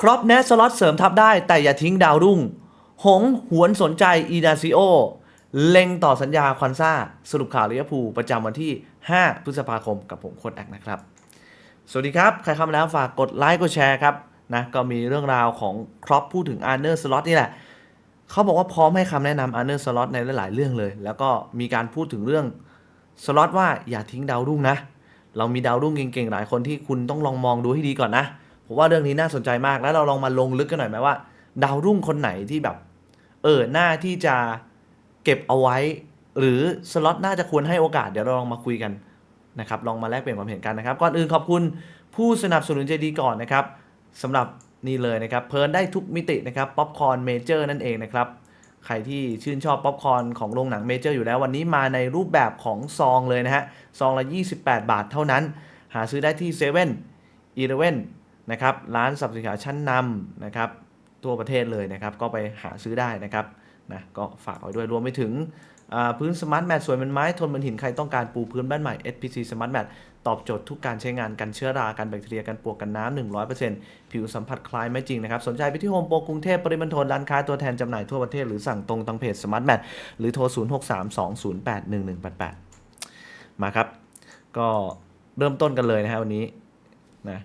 ครอปแนสสล็อตเสริมทัพได้แต่อย่าทิ้งดาวรุ่ง หงหวนสนใจอีนาซิโอ เล็งต่อสัญญาควันซ่า สรุปข่าวลิเวอร์พูลประจำวันที่ 5 พฤษภาคมกับผมโค้ดแอกนะครับ สวัสดีครับ ใครเข้ามาแล้วฝากกดไลค์กดแชร์ครับนะก็มีเรื่องราวของครอปพูดถึงอาร์เนอร์สล็อตนี่แหละเขาบอกว่าพร้อมให้คำแนะนำอาร์เนอร์สล็อตในหลายๆเรื่องเลย แล้วก็มีการพูดถึงเรื่องสล็อตว่าอย่าทิ้งดาวรุ่งนะ เรามีดาวรุ่งเก่งๆหลายคนที่คุณต้องลองมองดูให้ดีก่อนนะ ผมว่าเรื่องนี้น่าสนใจมากแล้วเราลองมาลงลึกกันหน่อยไหมว่า ดาวรุ่งคนไหนที่แบบ เออหน้าที่จะเก็บเอาไว้ หรือสล็อตน่าจะควรให้โอกาสเดี๋ยวเราลองมาคุยกันนะครับลองมาแลกเปลี่ยนความเห็นกันนะครับก่อนอื่นขอบคุณผู้สนับสนุนใจดีก่อนนะครับสำหรับนี่เลยนะครับเพลินได้ทุกมิตินะครับป๊อปคอร์นเมเจอร์นั่นเองนะครับใครที่ชื่นชอบป๊อปคอร์นของโรงหนังเมเจอร์อยู่แล้ววันนี้มาในรูปแบบของซองเลยนะฮะซองละ 28 บาทเท่านั้น หาซื้อได้ที่เซเว่นอีเลเว่น นะครับร้านสับสินค้าชั้นนำนะครับทั่วประเทศเลยนะครับ ก็ไปหาซื้อได้นะครับนะก็ฝากไว้ด้วยรวมไปถึงพื้นสมาร์ทแมทสวยเหมันไม้ทนเหมันหินใครต้องการปูพื้นบ้านใหม่ SPC Smart Mat ตอบโจทย์ทุกการใช้งานกันเชื้อรากันแบคทีเรียกันปวกกันน้ำ100%ผิวสัมผัสคล้ายไม่จริงนะครับ สนใจไปที่โฮมโปรกรุงเทพปริมณฑลร้านค้าตัวแทนจำหน่ายทั่วประเทศหรือสั่งตรงทางเพจ Smart Mat หรือโทร 0632081188 มาครับ ก็เริ่มต้นกันเลยนะฮะวันนี้นะ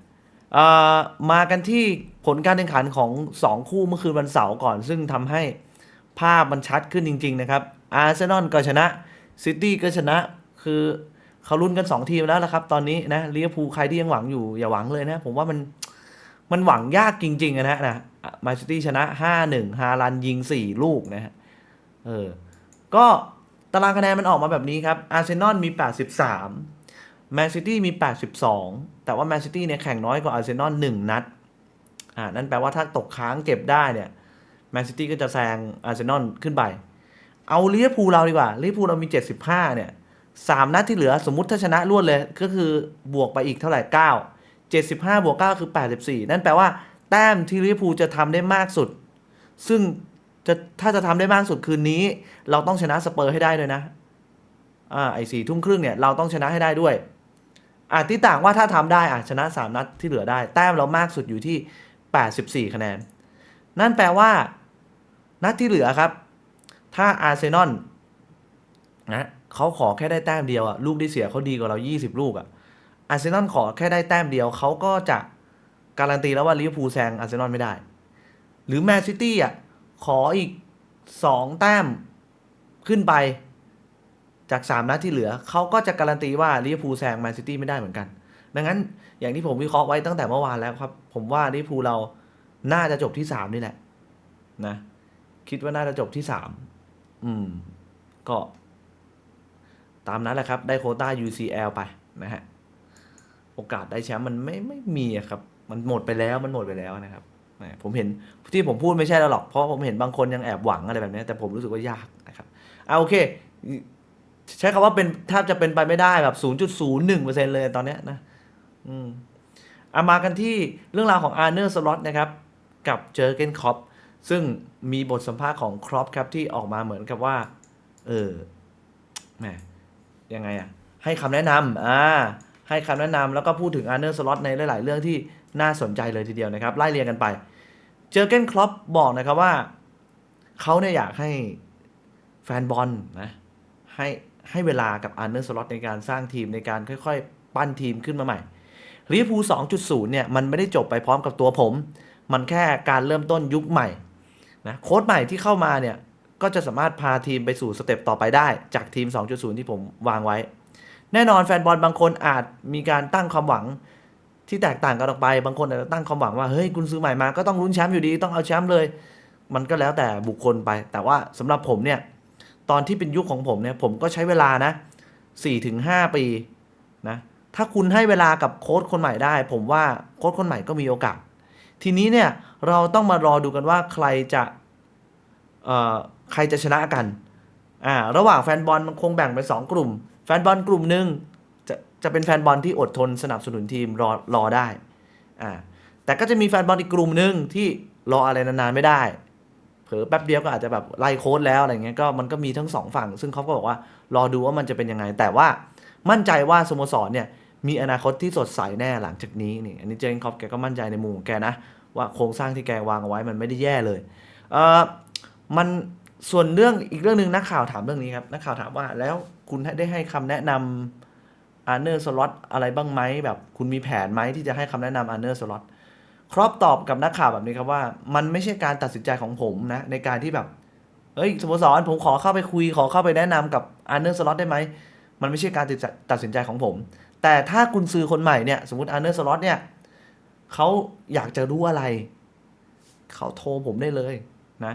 มากันที่ผลการแข่งขันของ 2 คู่เมื่อคืนวันเสาร์ก่อน ซึ่งทำให้ภาพมันชัดขึ้นจริง ๆ นะครับอาร์เซนอลก็ชนะซิตี้ก็ชนะคือเขาลุ้นกัน 2 ทีมแล้วละครับ ตอนนี้นะลิเวอร์พูลใครที่ยังหวังอยู่อย่าหวังเลยนะ ผมว่ามันมันหวังยากจริงๆอะนะนะมาซิตี้ชนะ 5-1 ฮาลันยิง 4 ลูกนะฮะเออก็ตารางคะแนนมันออกมาแบบนี้ครับอาร์เซนอลมี 83 แมนซิตี้มี 82 แต่ว่าแมนซิตี้เนี่ยแข่งน้อยกว่าอาร์เซนอล1นัด อ่า นั่นแปลว่าถ้าตกค้างเก็บได้เนี่ยแมนซิตี้ก็จะแซงอาร์เซนอลขึ้นไป เอาลิเวอร์พูลเราดีกว่าลิเวอร์พูลเรามี 75 เนี่ย3นัดที่เหลือสมมติถ้าชนะรวดเลย ก็คือบวกไปอีกเท่าไหร่ 9 75 บวก 9 คือ 84 นั่นแปลว่าแต้มที่ลิเวอร์พูลจะทำได้มากสุด ซึ่งจะถ้าจะทำได้มากสุดคืนนี้ เราต้องชนะสเปอร์ให้ได้ด้วยนะอ่าไอ้สี่ทุ่มครึ่งเนี่ยเราต้องชนะให้ได้ด้วย อ่าที่ต่างว่าถ้าทำได้อะชนะ 3 นัดที่เหลือได้ แต้มเรามากสุดอยู่ที่ 84 คะแนน นั่นแปลว่า นัดที่เหลือครับ ถ้าอาร์เซนอลนะเขาขอแค่ได้แต้มเดียวอะลูกที่เสียเขาดีกว่าเรา 20 ลูกอะอาร์เซนอลขอแค่ได้แต้มเดียวเขาก็จะการันตีแล้วว่าลิเวอร์พูลแซงอาร์เซนอลไม่ได้ หรือแมนซิตี้อะขออีก 2 แต้มขึ้นไป จาก 3 นัดที่เหลือ เขาก็จะการันตีว่าลิเวอร์พูลแซงแมนซิตี้ไม่ได้เหมือนกัน ดังนั้นอย่างที่ผมวิเคราะห์ไว้ตั้งแต่เมื่อวานแล้วครับ ผมว่าลิเวอร์พูลเราน่าจะจบที่ 3 นี่แหละนะคิดว่าน่าจะจบที่ 3 อืม ก็ ตามนั้นแหละครับ ได้โคต้า UCL ไปนะฮะ โอกาสได้แชมป์มันไม่ไม่มีครับ มันหมดไปแล้วมันหมดไปแล้วนะครับผมเห็นที่ผมพูดไม่ใช่แล้วหรอก เพราะผมเห็นบางคนยังแอบหวังอะไรแบบนี้ แต่ผมรู้สึกว่ายากนะครับเอาโอเค ใช้คำว่าเป็นแทบจะเป็นไปไม่ได้แบบ 0.01%เลยตอนเนี้ยนะอืมเอามากันที่เรื่องราวของอาร์เนอร์สล็อตนะครับ กับเจอเกนคอปซึ่งมีบทสัมภาษณ์ของครอปครับที่ออกมาเหมือนกับว่า เออแหมยังไงอะให้คำแนะนำอ่าให้คำแนะนำแล้วก็พูดถึงอาร์เนอร์สล็อตในหลาย ๆ เรื่องที่น่าสนใจเลยทีเดียวนะครับ ไล่เรียงกันไป เจอเกนครอปบอกนะครับว่า เขาเนี่ยอยากให้แฟนบอลนะให้ ให้เวลากับอาร์เนอร์สล็อตในการสร้างทีมในการค่อยๆ ปั้นทีมขึ้นมาใหม่ลิเวอร์พูล2.0 เนี่ย มันไม่ได้จบไปพร้อมกับตัวผม มันแค่การเริ่มต้นยุคใหม่นะโค้ชใหม่ที่เข้ามาเนี่ย ก็จะสามารถพาทีมไปสู่สเต็ปต่อไปได้จากทีม 2.0 ที่ผมวางไว้ แน่นอนแฟนบอลบางคนอาจมีการตั้งความหวังที่แตกต่างกันออกไป บางคนอาจจะตั้งความหวังว่า เฮ้ยคุณซื้อใหม่มาก็ต้องลุ้นแชมป์อยู่ดี ต้องเอาแชมป์เลย มันก็แล้วแต่บุคคลไป แต่ว่าสำหรับผมเนี่ย ตอนที่เป็นยุคของผมเนี่ยผมก็ใช้เวลานะ4-5 ปีนะถ้าคุณให้เวลากับโค้ชคนใหม่ได้ ผมว่าโค้ชคนใหม่ก็มีโอกาส ทีนี้เนี่ยเราต้องมารอดูกันว่าใครจะเอ่อใครจะชนะกันอ่าระหว่างแฟนบอลมันคงแบ่งเป็นสองกลุ่ม แฟนบอลกลุ่มหนึ่งจะจะเป็นแฟนบอลที่อดทนสนับสนุนทีมรอรอได้อ่าแต่ก็จะมีแฟนบอลอีกกลุ่มหนึ่งที่รออะไรนานๆไม่ได้ ลอแป๊บเดียวก็อาจจะแบบไล่โค้ดแล้วอะไรเงี้ยก็มันก็มีทั้งสองฝั่ง ซึ่งเขาก็บอกว่ารอดูว่ามันจะเป็นยังไง แต่ว่ามั่นใจว่าสโมสรเนี่ยมีอนาคตที่สดใสแน่หลังจากนี้นี่อันนี้เจนคอปแกก็มั่นใจในมุมของแกนะ ว่าโครงสร้างที่แกวางเอาไว้มันไม่ได้แย่เลยเออมันส่วนเรื่องอีกเรื่องหนึ่งนักข่าวถามเรื่องนี้ครับนักข่าวถามว่าแล้วคุณได้ให้คำแนะนำอาร์เนอร์สล็อตอะไรบ้างไหมแบบคุณมีแผนไหมที่จะให้คำแนะนำอาร์เนอร์สล็อต ครอปตอบกับนักข่าวแบบนี้ครับว่า มันไม่ใช่การตัดสินใจของผมนะ ในการที่แบบเฮ้ยสโมสรผมขอเข้าไปคุย ขอเข้าไปแนะนำกับอาร์เนอร์สล็อตได้ไหมมันไม่ใช่การตัดสินใจตัดสินใจของผม แต่ถ้าคุณซื้อคนใหม่เนี่ย สมมติอาร์เนอร์สล็อตเนี่ยเขาอยากจะรู้อะไรเขาโทรผมได้เลยนะ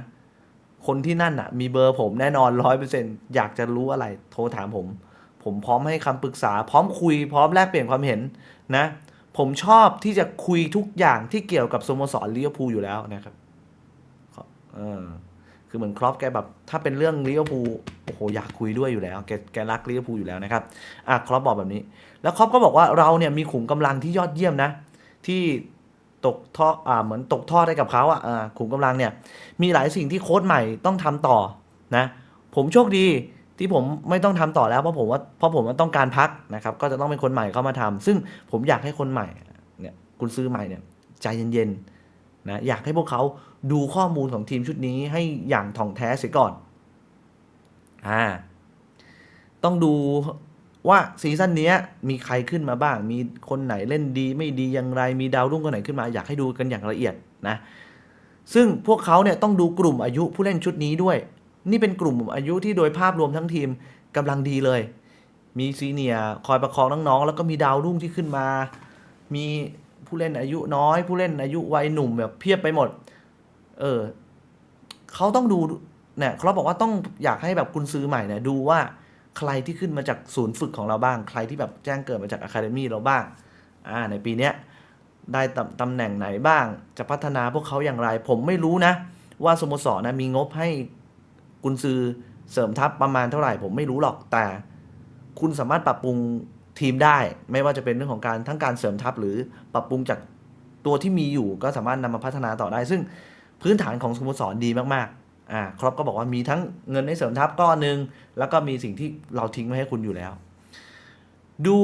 คนที่นั่นอะ มีเบอร์ผมแน่นอนร้อยเปอร์เซ็นอยากจะรู้อะไร โทรถามผม ผมพร้อมให้คำปรึกษา พร้อมคุย พร้อมแลกเปลี่ยนความเห็นนะ ผมชอบที่จะคุยทุกอย่างที่เกี่ยวกับสโมสรลิเวอร์พูลอยู่แล้วนะครับเออคือเหมือนครอปแกแบบ ถ้าเป็นเรื่องลิเวอร์พูลโอ้โหอยากคุยด้วยอยู่แล้ว แกแกรักลิเวอร์พูลอยู่แล้วนะครับอะครอปบอกแบบนี้ แล้วครอปก็บอกว่าเราเนี่ยมีขุมกำลังที่ยอดเยี่ยมนะ ที่ตกท่ออ่าเหมือนตกท่อได้กับเขาอะอ่าขุมกำลังเนี่ยมีหลายสิ่งที่โค้ชใหม่ต้องทำต่อนะ ผมโชคดี ที่ผมไม่ต้องทำต่อแล้ว เพราะผมว่าเพราะผมว่าต้องการพักนะครับ ก็จะต้องเป็นคนใหม่เข้ามาทำซึ่งผมอยากให้คนใหม่เนี่ยคุณซื้อใหม่เนี่ยใจเย็นๆนะอยากให้พวกเขาดูข้อมูลของทีมชุดนี้ให้อย่างถ่องแท้เสียก่อนอ่าต้องดูว่าซีซั่นนี้มีใครขึ้นมาบ้าง มีคนไหนเล่นดีไม่ดีอย่างไร มีดาวรุ่งคนไหนขึ้นมา อยากให้ดูกันอย่างละเอียดนะ ซึ่งพวกเขาเนี่ยต้องดูกลุ่มอายุผู้เล่นชุดนี้ด้วย นี่เป็นกลุ่มอายุที่โดยภาพรวมทั้งทีมกำลังดีเลย มีซีเนียคอยประคองน้องๆ แล้วก็มีดาวรุ่งที่ขึ้นมา มีผู้เล่นอายุน้อย ผู้เล่นอายุวัยหนุ่มแบบเพียบไปหมด เออเขาต้องดูเนี่ยเขาบอกว่าต้องอยากให้แบบกุนซื้อใหม่เนี่ยดูว่าใครที่ขึ้นมาจากศูนย์ฝึกของเราบ้าง ใครที่แบบแจ้งเกิดมาจากอะคาเดมี่เราบ้าง อ่า ในปีเนี้ยได้ตำตำแหน่งไหนบ้าง จะพัฒนาพวกเขาอย่างไร ผมไม่รู้นะ ว่าสโมสรนะมีงบให้ กุนซือเสริมทัพประมาณเท่าไหร่ผมไม่รู้หรอกแต่ คุณสามารถปรับปรุงทีมได้ ไม่ว่าจะเป็นเรื่องของการทั้งการเสริมทัพหรือปรับปรุงจากตัวที่มีอยู่ก็สามารถนำมาพัฒนาต่อได้ ซึ่งพื้นฐานของสโมสรดีมากๆอ่าครอปก็บอกว่ามีทั้งเงินให้เสริมทัพก้อนหนึ่งแล้วก็มีสิ่งที่เราทิ้งไว้ให้คุณอยู่แล้ว ดู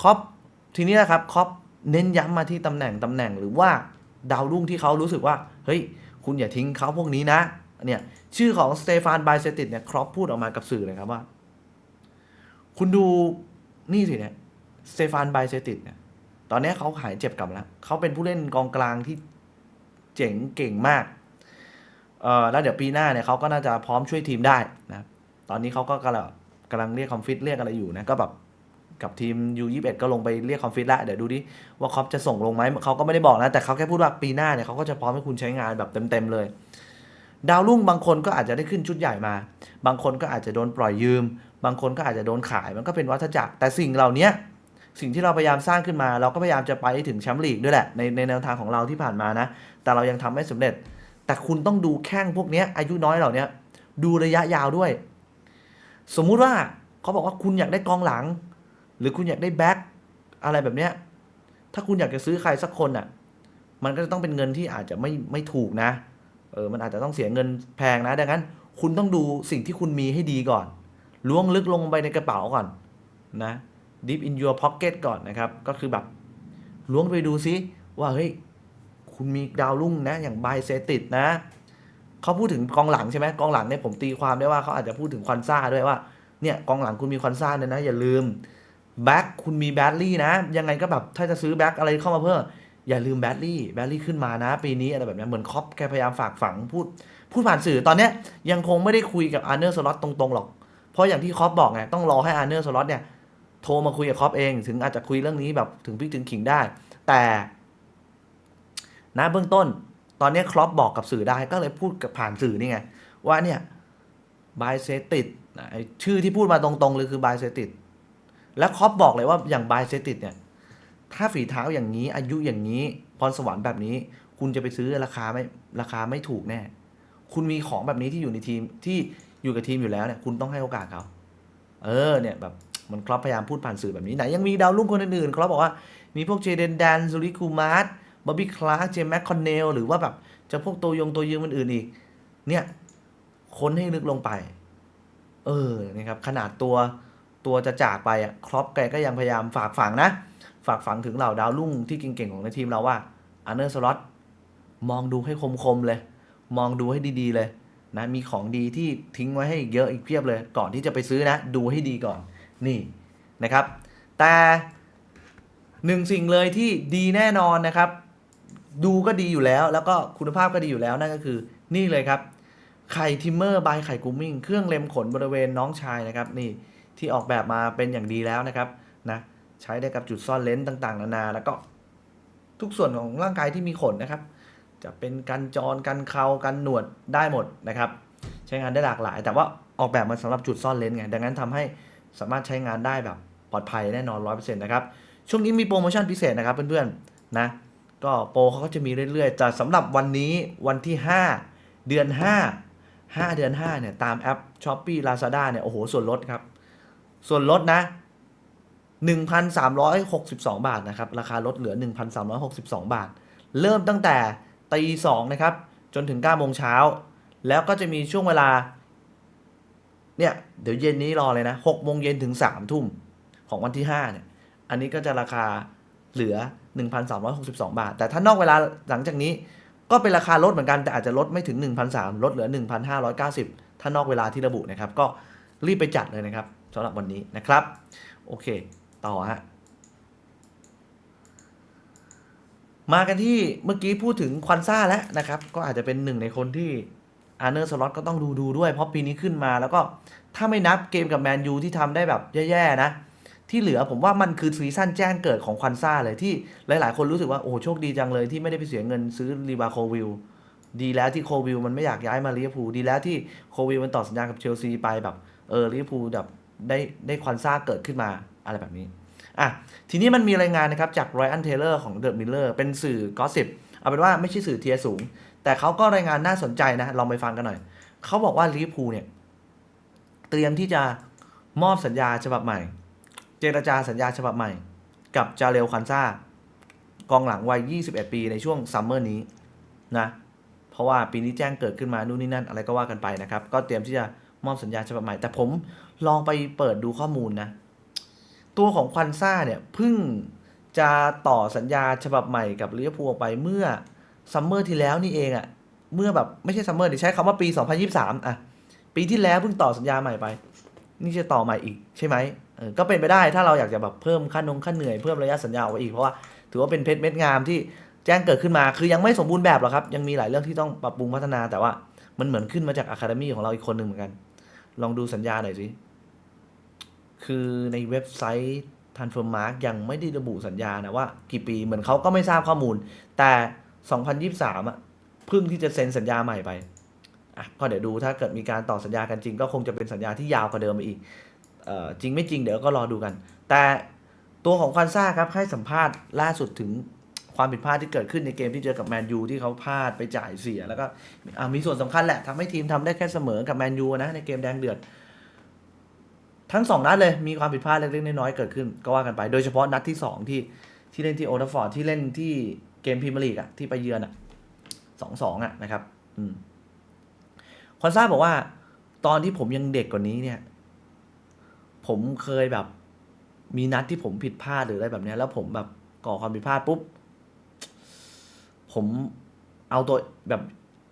ครอปทีนี้นะครับครอปเน้นย้ำมาที่ตำแหน่งตำแหน่งหรือว่าดาวรุ่งที่เขารู้สึกว่า เฮ้ย คุณอย่าทิ้งเขาพวกนี้นะ เนี่ยชื่อของสเตฟานไบเซติดเนี่ยครอปพูดออกมากับสื่อเลยครับว่า คุณดูนี่สิเนี่ยสเตฟานไบเซติดเนี่ยตอนนี้เขาหายเจ็บกลับแล้วเขาเป็นผู้เล่นกองกลางที่เจ๋งเก่งมากเอ่อแล้วเดี๋ยวปีหน้าเนี่ยเขาก็น่าจะพร้อมช่วยทีมได้นะตอนนี้เขาก็กำลังกำลังเรียกคอมฟิตเรียกอะไรอยู่นะก็แบบกับทีม U21 ก็ลงไปเรียกคอมฟิตล้วเดี๋ยวดูดิว่าคอปจะส่งลงไหมเขาก็ไม่ได้บอกนะแต่เขาแค่พูดว่าปีหน้าเนี่ยเขาก็จะพร้อมให้คุณใช้งานแบบเต็มๆเลย ดาวรุ่งบางคนก็อาจจะได้ขึ้นชุดใหญ่มา บางคนก็อาจจะโดนปล่อยยืม บางคนก็อาจจะโดนขาย มันก็เป็นวัฏจักร แต่สิ่งเหล่านี้สิ่งที่เราพยายามสร้างขึ้นมา เราก็พยายามจะไปถึงแชมป์ลีกด้วยแหละ ในในแนวทางของเราที่ผ่านมานะ แต่เรายังทำไม่สำเร็จ แต่คุณต้องดูแข้งพวกนี้อายุน้อยเหล่านี้ดูระยะยาวด้วย สมมุติว่าเขาบอกว่าคุณอยากได้กองหลัง หรือคุณอยากได้แบ็คอะไรแบบเนี้ย ถ้าคุณอยากจะซื้อใครสักคนอะ มันก็จะต้องเป็นเงินที่อาจจะไม่ไม่ถูกนะ เออมันอาจจะต้องเสียเงินแพงนะ ดังนั้น คุณต้องดูสิ่งที่คุณมีให้ดีก่อน ล้วงลึกลงไปในกระเป๋าก่อนนะ deep in your pocket ก่อนนะครับ ก็คือแบบล้วงไปดูซิว่าเฮ้ยคุณมีดาวรุ่งนะ อย่างไบเซติดนะเขาพูดถึงกองหลังใช่ไหมกองหลังเนี่ยผมตีความได้ว่าเขาอาจจะพูดถึงควันซ่าด้วยว่าเนี่ยกองหลังคุณมีควันซ่าเนี่ยนะ อย่าลืมแบ็คคุณมีแบดลี่นะ ยังไงก็แบบถ้าจะซื้อแบ็คอะไรเข้ามาเพิ่ม อย่าลืมแบดลี่แบดลี่ขึ้นมานะ ปีนี้อะไรแบบนี้เหมือนคอปแกพยายามฝากฝังพูดพูดผ่านสื่อตอนเนี้ยยังคงไม่ได้คุยกับอาร์เนอร์สล็อตตรงๆหรอก เพราะอย่างที่คอปบอกไงต้องรอให้อาร์เนอร์สล็อตเนี่ยโทรมาคุยกับคอปเองถึงอาจจะคุยเรื่องนี้แบบถึงพิกถึงขิงได้ แต่นะเบื้องต้น ตอนนี้ครอปบอกกับสื่อได้ก็เลยพูดกับผ่านสื่อนี่ไง ว่าเนี่ยบายเซติดชื่อที่พูดมาตรงๆเลยคือบายเซติดแล้วครอปบอกเลยว่าอย่างบายเซติดเนี่ย ถ้าฝีเท้าอย่างนี้ อายุอย่างนี้ พรสวรรค์แบบนี้ คุณจะไปซื้อราคาไม่ราคาไม่ถูกแน่ คุณมีของแบบนี้ที่อยู่ในทีมที่อยู่กับทีมอยู่แล้วเนี่ยคุณต้องให้โอกาสเขาเออเนี่ยแบบมันครอปพยายามพูดผ่านสื่อแบบนี้ไหนยังมีดาวรุ่งคนอื่นๆครอปบอกว่ามีพวกเจเดนแดนซูริคูมาร์ตบอบบี้คลาร์กเจมแมคคอนเนลหรือว่าแบบจะพวกตัวยงตัวยืมอื่นๆอีก เนี่ยค้นให้ลึกลงไป เออนะครับขนาดตัว ตัวจะจากไปอะครอปแกก็ยังพยายามฝากฝังนะ ฝากฝังถึงเหล่าดาวรุ่งที่เก่งๆของในทีมเราว่าอาร์เนอร์สล็อตมองดูให้คมๆเลย มองดูให้ดีๆเลยนะมีของดีที่ทิ้งไว้ให้อีกเยอะอีกเพียบเลย ก่อนที่จะไปซื้อนะ ดูให้ดีก่อนนี่นะครับ แต่หนึ่งสิ่งเลยที่ดีแน่นอนนะครับ ดูก็ดีอยู่แล้ว แล้วก็คุณภาพก็ดีอยู่แล้วนั่นก็คือ นี่เลยครับไข่ทิมเมอร์บายไข่กูมิ่งเครื่องเล็มขนบริเวณน้องชายนะครับนี่ ที่ออกแบบมาเป็นอย่างดีแล้วนะครับนะใช้ได้กับจุดซ่อนเลนส์ต่างๆ นานา แล้วก็ทุกส่วนของร่างกายที่มีขนนะครับ จะเป็นกันจรกันเขากันหนวดได้หมดนะครับ ใช้งานได้หลากหลาย แต่ว่าออกแบบมาสำหรับจุดซ่อนเลนส์ไงดังนั้นทำให้สามารถใช้งานได้แบบปลอดภัยแน่นอน100%นะครับช่วงนี้มีโปรโมชั่นพิเศษนะครับเพื่อนๆนะก็โปรเขาก็จะมีเรื่อยๆแต่สำหรับวันนี้วันที่ 5 เดือน 5 5 เดือน5เนี่ยตามแอป s h o p e e Lazada เนี่ยโอ้โหส่วนลดครับ ส่วนลดนะ 1,362 บาทนะครับ ราคาลดเหลือ 1,362 บาท เริ่มตั้งแต่ตีสองนะครับ จนถึง9โมงเช้า แล้วก็จะมีช่วงเวลา เนี่ย เดี๋ยวเย็นนี้รอเลยนะ6โมงเย็นถึง3ทุ่มของวันที่5เนี่ย อันนี้ก็จะราคาเหลือ 1,362 บาท แต่ถ้านอกเวลาหลังจากนี้ก็เป็นราคาลดเหมือนกันแต่อาจจะลดไม่ถึง 1,300 ลดเหลือ 1,590 ถ้านอกเวลาที่ระบุนะครับ ก็รีบไปจัดเลยนะครับ สำหรับวันนี้นะครับ โอเค ต่อฮะมากันที่เมื่อกี้พูดถึงควันซ่าแล้วนะครับ ก็อาจจะเป็นหนึ่งในคนที่อาร์เนอร์สล็อตก็ต้องดูดูด้วย เพราะปีนี้ขึ้นมาแล้วก็ถ้าไม่นับเกมกับแมนยูที่ทำได้แบบแย่ๆนะ ที่เหลือผมว่ามันคือซีซั่นแจ้งเกิดของควันซ่าเลยที่หลายๆ คนรู้สึกว่า โอ้โหโชคดีจังเลยที่ไม่ได้ไปเสียเงินซื้อรีบาโควิลดีแล้วที่โควิลมันไม่อยากย้ายมาลิเวอร์พูลดีแล้วที่โควิลมันต่อสัญญากับเชลซีไปแบบเออลิเวอร์พูลแบบ ได้ได้ควันซ่าเกิดขึ้นมาอะไรแบบนี้อะทีนี้มันมีรายงานนะครับจากไรอันเทเลอร์ของเดอะมิลเลอร์เป็นสื่อกอสิบเอาเป็นว่าไม่ใช่สื่อเทียสูง แต่เขาก็รายงานน่าสนใจนะ ลองไปฟังกันหน่อย เขาบอกว่าลิเวอร์พูเนี่ย เตรียมที่จะมอบสัญญาฉบับใหม่ เจรจาสัญญาฉบับใหม่ กับจาเรลคันซ่ากองหลังวัย 21 ปีในช่วงซัมเมอร์นี้นะเพราะว่าปีนี้แจ้งเกิดขึ้นมานู่นนี่นั่นอะไรก็ว่ากันไปนะครับ ก็เตรียมที่จะ มอบสัญญาฉบับใหม่ แต่ผมลองไปเปิดดูข้อมูลนะ ตัวของควันซ่าเนี่ยเพิ่งจะต่อสัญญาฉบับใหม่กับลิเวอร์พูลออกไปเมื่อซัมเมอร์ที่แล้วนี่เองอะเมื่อแบบไม่ใช่ซัมเมอร์ดิใช้คำว่าปี 2023อะปีที่แล้วเพิ่งต่อสัญญาใหม่ไป นี่จะต่อใหม่อีกใช่ไหมเออก็เป็นไปได้ถ้าเราอยากจะแบบเพิ่มค่านงค่าเหนื่อยเพิ่มระยะสัญญาเอาไว้อีกเพราะว่าถือว่าเป็นเพชรเม็ดงามที่แจ้งเกิดขึ้นมาคือยังไม่สมบูรณ์แบบหรอกครับ ยังมีหลายเรื่องที่ต้องปรับปรุงพัฒนาแต่ว่ามันเหมือนขึ้นมาจากอะคาเดมี่ของเราอีกคนหนึ่งเหมือนกัน ลองดูสัญญาหน่อยสิ คือในเว็บไซต์ Transfer Mark ยังไม่ได้ระบุสัญญานะว่า กี่ปีเหมือนเขาก็ไม่ทราบข้อมูล แต่ 2023อะเพิ่งที่จะเซ็นสัญญาใหม่ไปอะก็เดี๋ยวดูถ้าเกิดมีการต่อสัญญากันจริง ก็คงจะเป็นสัญญาที่ยาวกว่าเดิมไปอีกเอ่อจริงไม่จริงเดี๋ยวก็รอดูกัน แต่ตัวของควันซ่าครับให้สัมภาษณ์ล่าสุดถึง ความผิดพลาดที่เกิดขึ้นในเกมที่เจอกับแมนยูที่เขาพลาดไปจ่ายเสีย แล้วก็มีส่วนสำคัญแหละทำให้ทีมทำได้แค่เสมอกับแมนยูนะในเกมแดงเดือด ทั้งสองนัดเลยมีความผิดพลาดเล็กๆน้อยๆเกิดขึ้นก็ว่ากันไปโดยเฉพาะนัดที่สองที่ที่เล่นที่โอลด์แทัฟฟอร์ดที่เล่นที่เกมพรีเมียร์ลีกอะที่ไปเยือนอะสองสองอะนะครับ อืมคอนซ่าบอกว่า ตอนที่ผมยังเด็กกว่านี้เนี่ย ผมเคยแบบ มีนัดที่ผมผิดพลาดหรืออะไรแบบนี้แล้วผมแบบก่อความผิดพลาดปุ๊บ ผมเอาตัวแบบ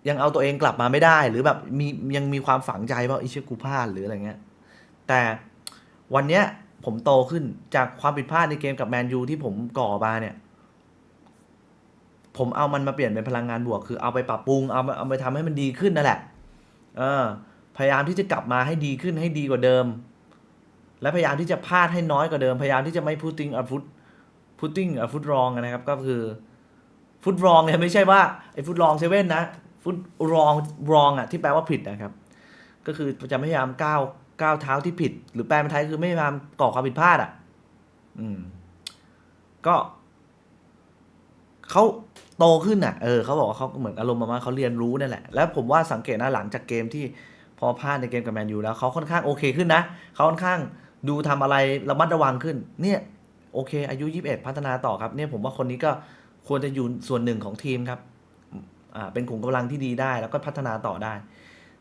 ยังเอาตัวเองกลับมาไม่ได้ หรือแบบมียังมีความฝังใจว่าไอ้เชื่อกูพลาดหรืออะไรเงี้ย แต่วันเนี้ยผมโตขึ้นจากความผิดพลาดในเกมกับแมนยูที่ผมก่อมาเนี่ย ผมเอามันมาเปลี่ยนเป็นพลังงานบวก คือเอาไปปรับปรุงเอาเอาไปทำให้มันดีขึ้นนั่นแหละ เออ พยายามที่จะกลับมาให้ดีขึ้นให้ดีกว่าเดิม และพยายามที่จะพลาดให้น้อยกว่าเดิม พยายามที่จะไม่พุตติ้งอะฟุตพุตติ้งอะฟุตรองนะครับ ก็คือ ฟุตรองเนี่ยไม่ใช่ว่าไอ้ฟุตรองเซเว่นนะฟุตรองรองอะที่แปลว่าผิดนะครับ ก็คือจะพยายามก้าวก้าวเท้าที่ผิด หรือแปลเป็นไทยคือไม่พยายามก่อความผิดพลาดอะ อืม ก็เขาโตขึ้นอะเออเขาบอกว่าเขาเหมือนอารมณ์ประมาณเขาเรียนรู้นั่นแหละ แล้วผมว่าสังเกตนะหลังจากเกมที่พอพลาดในเกมกับแมนยูแล้วเขาค่อนข้างโอเคขึ้นนะเขาค่อนข้างดูทำอะไรระมัดระวังขึ้น เนี่ย โอเค อายุ 21 พัฒนาต่อครับ เนี่ยผมว่าคนนี้ก็ ควรจะอยู่ส่วนหนึ่งของทีมครับเป็นขุมกำลังที่ดีได้แล้วก็พัฒนาต่อได้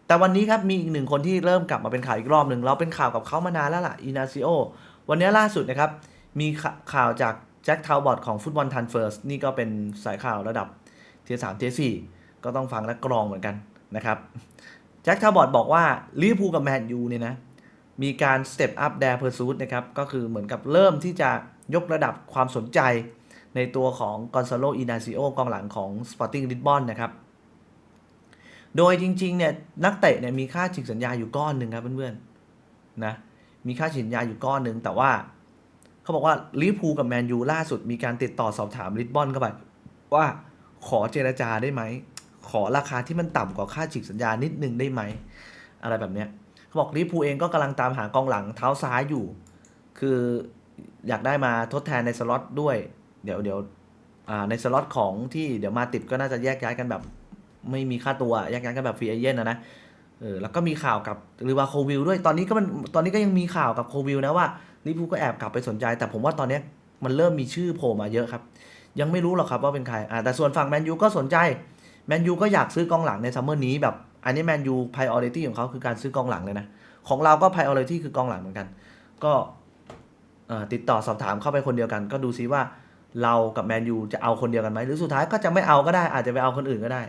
แต่วันนี้ครับมีอีกหนึ่งคนที่เริ่มกลับมาเป็นข่าวอีกรอบหนึ่งเราเป็นข่าวกับเขามานานแล้วล่ะอินาซิโอวันนี้ล่าสุดนะครับ มีข่าวจากแจ็คทาวบอตของฟุตบอลทันเฟิร์สนี่ก็เป็นสายข่าวระดับเทียสามเทียสี่ก็ต้องฟังและกรองเหมือนกันนะครับแจ็คทาวบอดบอกว่าลิเวอร์พูลกับแมนยูเนี่ยนะมีการสเต็ปอัพแดร์เพอร์ซูดนะครับก็คือเหมือนกับเริ่มที่จะยกระดับความสนใจ ในตัวของกอนซาโลอินาซิโอกองหลังของ Sporting Lisbon นนะครับ โดยจริงๆเนี่ยนักเตะเนี่ยมีค่าฉีกสัญญาอยู่ก้อนหนึ่งครับเพื่อนๆนะมีค่าฉีกสัญญาอยู่ก้อนหนึ่งแต่ว่าเขาบอกว่าลิเวอร์พูลกับแมนยูล่าสุดมีการติดต่อสอบถามลิสบอนเข้าไปว่าขอเจรจาได้ไหม ขอราคาที่มันต่ำกว่าค่าฉีกสัญญานิดนึงได้ไหม อะไรแบบเนี้ยเขาบอกลิเวอร์พูเองก็กำลังตามหากองหลังเท้าซ้ายอยู่ คืออยากได้มาทดแทนในสล็อตด้วย เดี๋ยวเดี๋ยวในสล็อตของที่เดี๋ยวมาติดก็น่าจะแยกย้ายกันแบบ ไม่มีค่าตัวแยกย้ายกันแบบฟรีเอเย่นนะนะเออแล้วก็มีข่าวกับลิวาโควิลด้วยตอนนี้ก็มันตอนนี้ก็ยังมีข่าวกับโควิลนะว่าลิพูก็แอบกลับไปสนใจ แต่ผมว่าตอนนี้มันเริ่มมีชื่อโผล่มาเยอะครับ ยังไม่รู้หรอกครับว่าเป็นใครอ่าแต่ส่วนฝั่งแมนยูก็สนใจแมนยูก็อยากซื้อกองหลังในซัมเมอร์นี้แบบอันนี้แมนยู priority ของเขาคือการซื้อกองหลังเลยนะ ของเราก็ priority คือกองหลังเหมือนกัน ก็ติดต่อสอบถามเข้าไปคนเดียวกัน ก็ดูซิว่า เรากับแมนยูจะเอาคนเดียวกันไหมหรือสุดท้ายก็จะไม่เอาก็ได้ อาจจะไปเอาคนอื่นก็ได้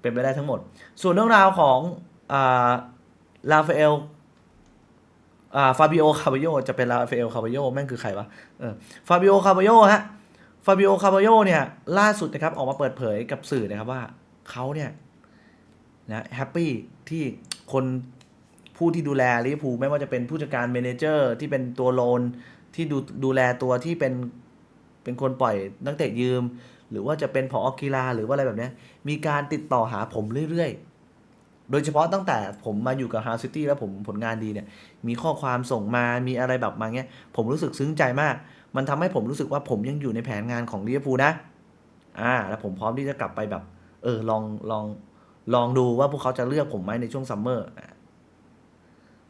เป็นไปได้ทั้งหมด ส่วนเรื่องราวของลาฟาเอลฟาบิโอคาบาโยจะเป็นลาฟาเอลคาบาโยแม่งคือใครวะฟาบิโอคาบาโยฮะฟาบิโอคาบาโยเนี่ยล่าสุดนะครับออกมาเปิดเผยกับสื่อนะครับว่าเขาเนี่ยนะแฮปปี้ที่คนผู้ที่ดูแลลิเวอร์พูลไม่ว่าจะเป็นผู้จัดการเมนเจอร์ที่เป็นตัวโลนที่ดูดูแลตัวที่เป็น เป็นคนปล่อยนักเตะยืม หรือว่าจะเป็นผออกีฬาหรือว่าอะไรแบบนี้มีการติดต่อหาผมเรื่อยๆ โดยเฉพาะตั้งแต่ผมมาอยู่กับ House City แล้วผมผลงานดีเนี่ย มีข้อความส่งมามีอะไรแบบมาเงี้ย ผมรู้สึกซึ้งใจมาก มันทำให้ผมรู้สึกว่าผมยังอยู่ในแผนงานของลิเวอร์พูลนะ อ่า แล้วผมพร้อมที่จะกลับไปแบบ เออลองลองลองดูว่าพวกเขาจะเลือกผมไหมในช่วงซัมเมอร์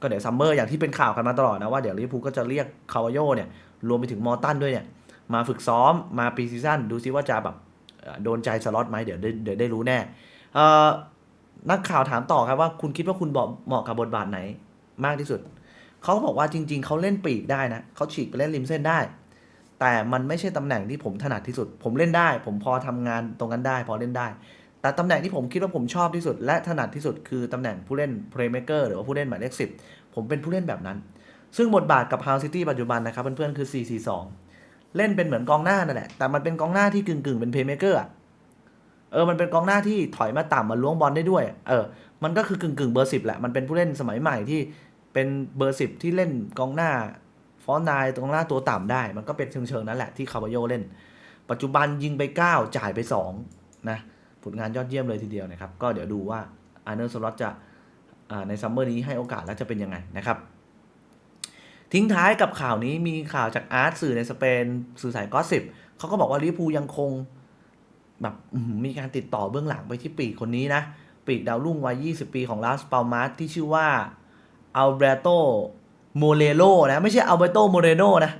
ก็เดี๋ยวซัมเมอร์อย่างที่เป็นข่าวกันมาตลอดนะว่าเดี๋ยวลิเวอร์พูลก็จะเรียกคาวาโยเนี่ยรวมไปถึงมอร์ตันด้วยเนี่ย มาฝึกซ้อมมาปีซีซั่นดูซิว่าจะแบบโดนใจสล็อตไหมเดี๋ยวเดี๋ยวได้รู้แน่นักข่าวถามต่อครับว่าคุณคิดว่าคุณเหมาะกับบทบาทไหนมากที่สุด เขาบอกว่าจริง ๆ เขาเล่นปีกได้นะเขาฉีกไปเล่นริมเส้นได้ แต่มันไม่ใช่ตำแหน่งที่ผมถนัดที่สุด ผมเล่นได้ ผมพอทำงานตรงนั้นได้ พอเล่นได้ แต่ตำแหน่งที่ผมคิดว่าผมชอบที่สุด และถนัดที่สุดคือตำแหน่งผู้เล่น playmaker หรือว่าผู้เล่นหมายเลขสิบผมเป็นผู้เล่นแบบนั้น ซึ่งบทบาทกับ House City ปัจจุบันนะครับเพื่อนๆคือ 4-4-2 เล่นเป็นเหมือนกองหน้านั่นแหละ แต่มันเป็นกองหน้าที่กึ่งๆเป็นเพย์เมเกอร์เออ มันเป็นกองหน้าที่ถอยมาต่ำมาล้วงบอลได้ด้วย เออ มันก็คือกึ่งๆเบอร์สิบแหละ มันเป็นผู้เล่นสมัยใหม่ที่เป็นเบอร์สิบที่เล่นกองหน้าฟอนต์นายกองหน้าตัวต่ำได้ มันก็เป็นเชิงๆนั้นแหละที่คาบโยเล่น ปัจจุบันยิงไป 9 จ่ายไป2นะ ผลงานยอดเยี่ยมเลยทีเดียวนะครับ ก็เดี๋ยวดูว่าอาร์เนอร์สล็อตจะในซัมเมอร์นี้ให้โอกาสแล้วจะเป็นยังไงนะครับ ทิ้งท้ายกับข่าวนี้มีข่าวจากอาร์ตสื่อในสเปนสื่อสายก็สิบเขาก็บอกว่าลิเวอร์พูลยังคงแบบมีการติดต่อเบื้องหลังไปที่ปีกคนนี้นะ ปีกดาวรุ่งวัย 20 ปีของลาสปามาสที่ชื่อว่าอัลเบรโตโมเรโลนะ ไม่ใช่อัลเบรโตโมเรโนนะ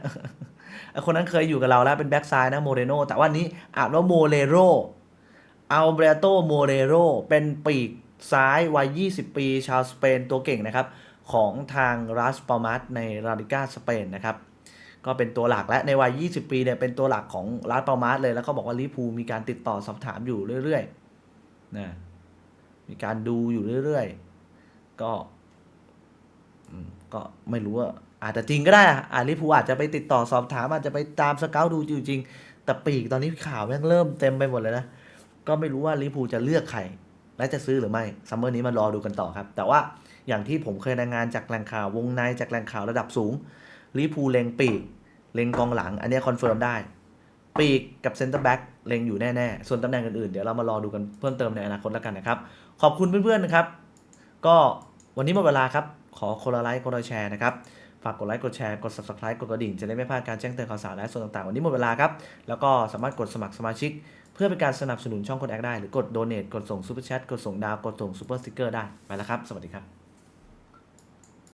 คนนั้นเคยอยู่กับเราแล้วเป็นแบ็กซ้ายนะโมเรโนแต่ว่านี้อ่านว่าโมเรโรอัลเบรโตโมเรโรเป็นปีกซ้ายวัย 20 ปี ชาวสเปนตัวเก่งนะครับ ของทางรัสปามัสในลาลิก้าสเปนนะครับ ก็เป็นตัวหลักและในวัย 20 ปีเนี่ยเป็นตัวหลักของรัสปามัสเลย แล้วก็บอกว่าลิพูมีการติดต่อสอบถามอยู่เรื่อยๆนะมีการดูอยู่เรื่อยๆ ก็ก็ไม่รู้ว่าอาจจะจริงก็ได้อะอาลิพูอาจจะไปติดต่อสอบถามอาจจะไปตามสเกลดูจริงๆ แต่ปีกตอนนี้ข่าวแม่งเริ่มเต็มไปหมดเลยนะก็ไม่รู้ว่าลิพูจะเลือกใครและจะซื้อหรือไม่ซัมเมอร์นี้มารอดูกันต่อครับ แต่ว่า อย่างที่ผมเคยรายงานจากแหล่งข่าววงในจากแหล่งข่าวระดับสูงลิเวอร์พูเล็งปีกเล็งกองหลัง อันนี้คอนเฟิร์มได้ ปีกกับเซนเตอร์แบ็กเล็งอยู่แน่ ๆ ส่วนตำแหน่งอื่น ๆ เดี๋ยวเรามารอดูกันเพิ่มเติมในอนาคตแล้วกันนะครับ ขอบคุณเพื่อน ๆ นะครับ ก็วันนี้หมดเวลาครับ ขอคนละไลค์คนละแชร์นะครับ ฝากกดไลค์กดแชร์กด subscribe กดกระดิ่ง จะได้ไม่พลาดการแจ้งเตือนข่าวสารและส่วนต่างๆ วันนี้หมดเวลาครับ แล้วก็สามารถกดสมัครสมาชิก เพื่อเป็นการสนับสนุนช่องคนแอคได้ หรือกดโดเน a กดส่งซูเปอร์แชทกดส่งดาว กดส่งซูเปอร์สติกเกอร์ได้ ไปแล้วครับ สวัสดีครับ